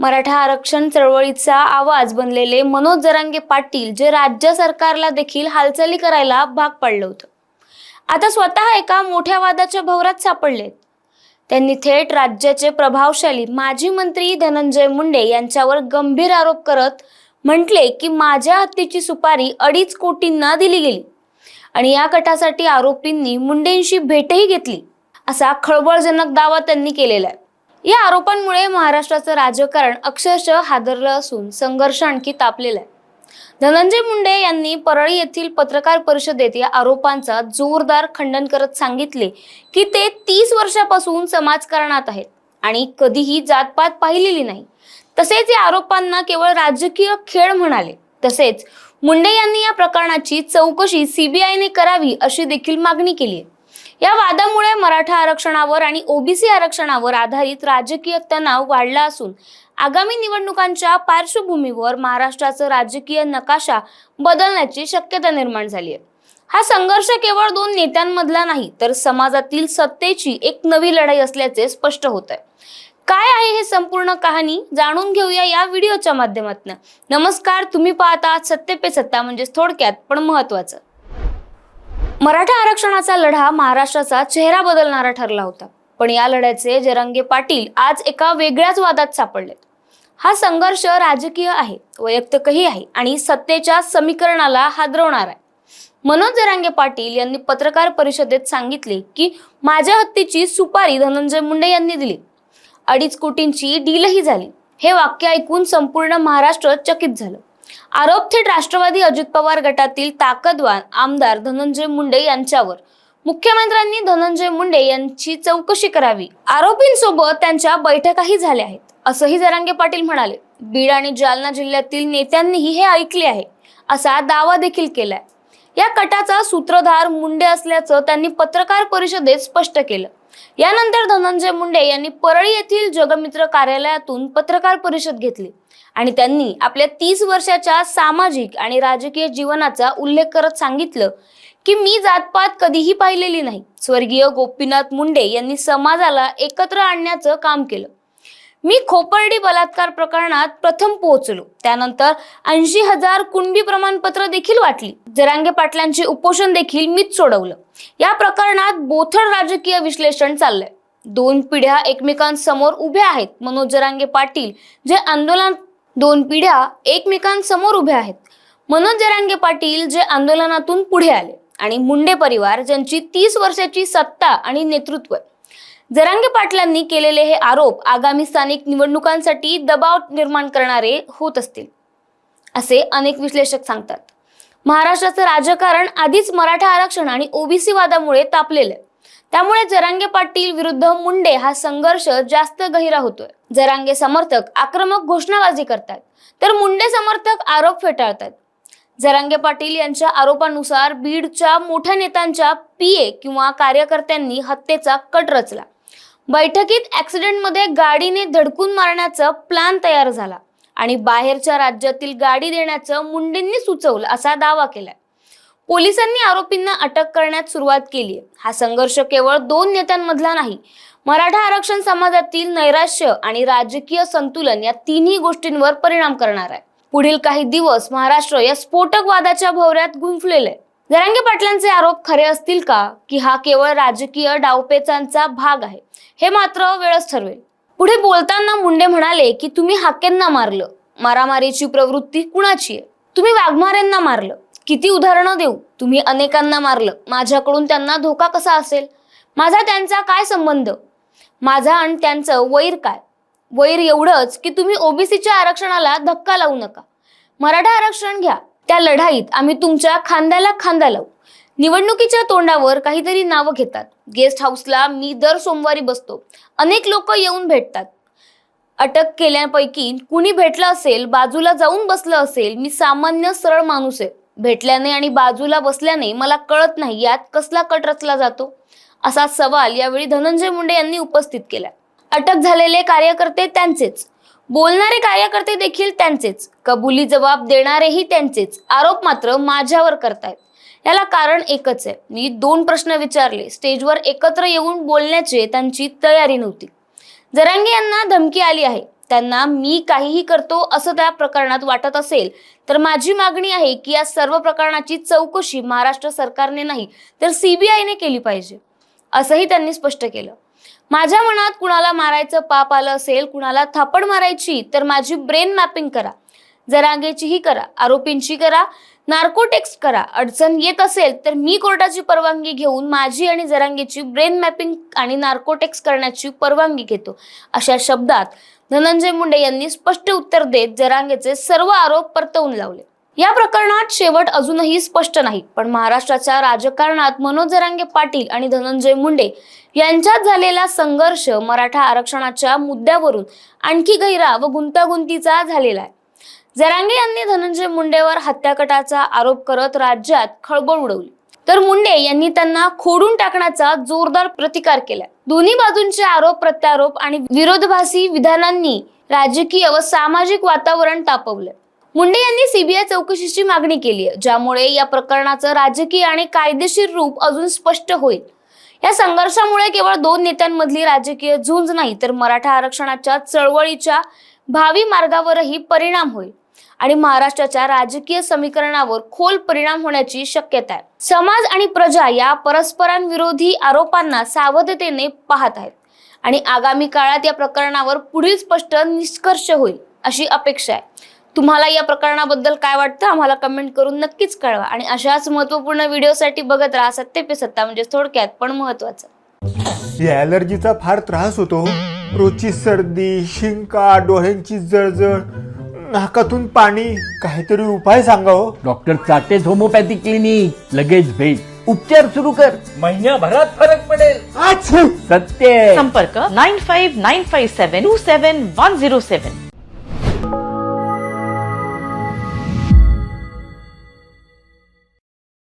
मराठा आरक्षण चळवळीचा आवाज बनलेले मनोज जरांगे पाटील जे राज्य सरकारला देखील हालचाली करायला भाग पाडलं होतं. आता स्वतः एका मोठ्या वादाच्या भवरात सापडलेत. त्यांनी थेट राज्याचे प्रभावशाली माजी मंत्री धनंजय मुंडे यांच्यावर गंभीर आरोप करत म्हटले की माझ्या हत्येची सुपारी अडीच कोटींना दिली गेली आणि या कटासाठी आरोपींनी मुंडेंशी भेटही घेतली असा खळबळजनक दावा त्यांनी केलेला आहे. या आरोपांमुळे महाराष्ट्राचं राजकारण अक्षरशः हादरलं असून संघर्ष आणखी तापलेला आहे. धनंजय मुंडे यांनी परळी येथील पत्रकार परिषदेत या आरोपांचा जोरदार खंडन करत सांगितले की ते तीस वर्षापासून समाजकारणात आहेत आणि कधीही जातपात पाहिलेली नाही. तसेच या आरोपांना केवळ राजकीय खेळ म्हणाले. तसेच मुंडे यांनी या प्रकरणाची चौकशी सीबीआयने करावी अशी देखील मागणी केली आहे. या वादामुळे मराठा आरक्षणावर आणि ओबीसी आरक्षणावर आधारित राजकीय तणाव वाढला असून आगामी निवडणुकांच्या पार्श्वभूमीवर महाराष्ट्राचं राजकीय नकाशा बदलण्याची शक्यता निर्माण झाली आहे. हा संघर्ष केवळ दोन नेत्यांमधला नाही तर समाजातील सत्तेची एक नवी लढाई असल्याचे स्पष्ट होत आहे. काय आहे हे संपूर्ण कहाणी? जाणून घेऊया या व्हिडिओच्या माध्यमातून. नमस्कार तुम्ही पाहता सत्ते पे सत्ता म्हणजेच थोडक्यात पण महत्वाचं मराठा आरक्षणाचा लढा महाराष्ट्राचा चेहरा बदलणारा ठरला होता. पण या लढ्याचे जरंगे पाटील आज एका वेगळ्याच वादात सापडलेत. हा संघर्ष राजकीय आहे वैयक्तिकही आहे आणि सत्तेच्या समीकरणाला हादरवणार आहे. मनोज जरांगे पाटील यांनी पत्रकार परिषदेत सांगितले की माझ्या हत्येची सुपारी धनंजय मुंडे यांनी दिली. अडीच कोटींची डीलही झाली. हे वाक्य ऐकून संपूर्ण महाराष्ट्र चकित झालं. आरोप थेट राष्ट्रवादी अजित पवार गटातील ताकदवान आमदार धनंजय मुंडे यांच्यावर. मुख्यमंत्र्यांनी धनंजय मुंडे यांची चौकशी करावी. आरोपींसोबत त्यांच्या बैठकाही झाल्या आहेत. असंही जरांगे पाटील म्हणाले बीड आणि जालना जिल्ह्यातील नेत्यांनीही हे ऐकले आहे असा दावा देखील केलाय. या कटाचा सूत्रधार मुंडे असल्याचं त्यांनी पत्रकार परिषदेत स्पष्ट केलं. यानंतर धनंजय मुंडे यांनी परळी येथील जगमित्र कार्यालयातून पत्रकार परिषद घेतली आणि त्यांनी आपल्या तीस वर्षाच्या सामाजिक आणि राजकीय जीवनाचा उल्लेख करत सांगितलं की मी जातपात कधीही पाहिलेली नाही. स्वर्गीय गोपीनाथ मुंडे यांनी समाजाला एकत्र आणण्याचं काम केलं. मी खोपर्डी बलात्कार प्रकरणात प्रथम पोहोचलो. त्यानंतर ऐंशी हजार कुणबी प्रमाणपत्र देखील वाटली. जरांगे पाटलांचे उपोषण देखील मीच सोडवलं. या प्रकरणात बोथड राजकीय विश्लेषण चाललंय. दोन पिढ्या एकमेकांसमोर उभ्या आहेत मनोज जरांगे पाटील जे आंदोलन दोन पिढ्या एकमेकांसमोर उभ्या आहेत. मनोज जरांगे पाटील जे आंदोलनातून पुढे आले आणि मुंडे परिवार ज्यांची तीस वर्षाची सत्ता आणि नेतृत्व आहे. जरांगे पाटलांनी केलेले हे आरोप आगामी स्थानिक निवडणुकांसाठी दबाव निर्माण करणारे होत असतील असे अनेक विश्लेषक सांगतात. महाराष्ट्राचं राजकारण आधीच मराठा आरक्षण आणि ओबीसी वादामुळे तापलेलं आहे. त्यामुळे जरांगे पाटील विरुद्ध मुंडे हा संघर्ष जास्त गहिरा होतोय. जरांगे समर्थक आक्रमक घोषणाबाजी करतात तर मुंडे समर्थक आरोप फेटाळतात. जरांगे पाटील यांच्या आरोपानुसार बीडच्या मोठ्या नेत्यांच्या पीए किंवा कार्यकर्त्यांनी हत्येचा कट रचला. बैठकीत ऍक्सिडेंटमध्ये गाडीने धडकून मारण्याचा प्लान तयार झाला आणि बाहेरच्या राज्यातील गाडी देण्याचं मुंडेंनी सुचवलं असा दावा केलाय. पोलिसांनी आरोपींना अटक करण्यात सुरुवात केली हा संघर्ष केवळ दोन नेत्यांमधला नाही मराठा आरक्षण समाजातील नैराश्य आणि राजकीय संतुलन या तिन्ही गोष्टींवर परिणाम करणार आहे. पुढील काही दिवस महाराष्ट्र या स्फोटक वादाच्या भोवऱ्यात गुंफलेलं आहे. जरांगे पाटलांचे आरोप खरे असतील का? की हा केवळ राजकीय डावपेचांचा भाग आहे? हे मात्र वेळच ठरवेल. पुढे बोलताना मुंडे म्हणाले की तुम्ही हाकेंना मारलं. मारामारीची प्रवृत्ती कुणाची आहे? तुम्ही वाघमाऱ्यांना मारलं. किती उदाहरणं देऊ? तुम्ही अनेकांना मारलं. माझ्याकडून त्यांना धोका कसा असेल? माझा त्यांचा काय संबंध? माझा आणि त्यांचं वैर काय? वैर एवढंच की तुम्ही ओबीसीच्या आरक्षणाला धक्का लावू नका. मराठा आरक्षण घ्या. त्या लढाईत आम्ही तुमच्या खांद्याला खांदा लावू. निवडणुकीच्या तोंडावर काहीतरी नावं घेतात. गेस्ट हाऊसला मी दर सोमवारी बसतो. अनेक लोक येऊन भेटतात. अटक केल्यापैकी कुणी भेटलं असेल बाजूला जाऊन बसलं असेल मी सामान्य सरळ माणूस आहे. भेटल्याने आणि बाजूला बसल्याने मला कळत नाही यात कसला कट रचला जातो? असा सवाल यावेळी धनंजय मुंडे यांनी उपस्थित केला. अटक झालेले कार्यकर्ते त्यांचेच. बोलणारे कार्यकर्ते देखील त्यांचेच. कबुली जबाब देणारेही त्यांचेच. आरोप मात्र माझ्यावर करतायत. याला कारण एकच आहे. मी दोन प्रश्न विचारले. स्टेजवर एकत्र येऊन बोलण्याची त्यांची तयारी नव्हती. जरांगे यांना धमकी आली आहे. त्यांना मी काहीही करतो असं त्या प्रकरणात वाटत असेल तर माझी मागणी आहे की या सर्व प्रकरणाची चौकशी महाराष्ट्र सरकारने नाही तर सीबीआयने केली पाहिजे. असंही त्यांनी स्पष्ट केलं. माझ्या मनात कुणाला मारायचं पाप आलं असेल कुणाला थापड मारायची तर माझी ब्रेन मॅपिंग करा. जरांगेचीही करा आरोपींची करा नार्कोटेक्स करा. अडचण येत असेल तर मी कोर्टाची परवानगी घेऊन माझी आणि जरांगेची ब्रेन मॅपिंग आणि नार्कोटेक्स करण्याची परवानगी घेतो. अशा शब्दात धनंजय मुंडे यांनी स्पष्ट उत्तर देत जरांगेचे सर्व आरोप परतवून लावले. या प्रकरणात शेवट अजूनही स्पष्ट नाही पण महाराष्ट्राच्या राजकारणात मनोज जरांगे पाटील आणि धनंजय मुंडे यांच्यात झालेला संघर्ष मराठा आरक्षणाच्या मुद्द्यावरून आणखी गहिरा व गुंतागुंतीचा झालेला आहे. जरांगे यांनी धनंजय मुंडेवर हत्याकटाचा आरोप करत राज्यात खळबळ उडवली. तर मुंडे यांनी त्यांना खोडून टाकण्याचा जोरदार प्रतिकार केला. दोन्ही बाजूंचे आरोप प्रत्यारोप आणि विरोधभासी विधानांनी राजकीय व सामाजिक वातावरण तापवलं. मुंडे यांनी सीबीआय चौकशीची मागणी केली आहे ज्यामुळे या प्रकरणाचं राजकीय आणि कायदेशीर रूप अजून स्पष्ट होईल. या संघर्षामुळे केवळ दोन नेत्यांमधली राजकीय झुंज नाही तर मराठा आरक्षणाच्या चळवळीच्या भावी मार्गावरही परिणाम होईल आणि महाराष्ट्राच्या राजकीय समीकरणावर खोल परिणाम होण्याची शक्यता आहे. समाज आणि प्रजा या परस्परांविरोधी आरोपांना सावधतेने पाहत आहेत आणि आगामी काळात या प्रकरणावर पुढील स्पष्ट निष्कर्ष होईल अशी अपेक्षा आहे. तुम्हाला या प्रकरणाबद्दल काय वाटतं आम्हाला कमेंट करून नक्कीच कळवा. आणि अशाच महत्त्वपूर्ण व्हिडिओसाठी बघत राहा सत्य पे सत्ता म्हणजे थोडक्यात पण महत्वाचं या ॲलर्जीचा फार त्रास होतो रोजची सर्दी शिंका डोळ्यांची जळजळ नाकातून पाणी काहीतरी उपाय सांगा हो. डॉक्टर चाटेज होमोपॅथी क्लिनिक लगेच भेट. उपचार सुरू कर. महिन्याभरात फरक पडेल. आच्छू! सत्य संपर्क nine five nine five seven two seven one zero seven.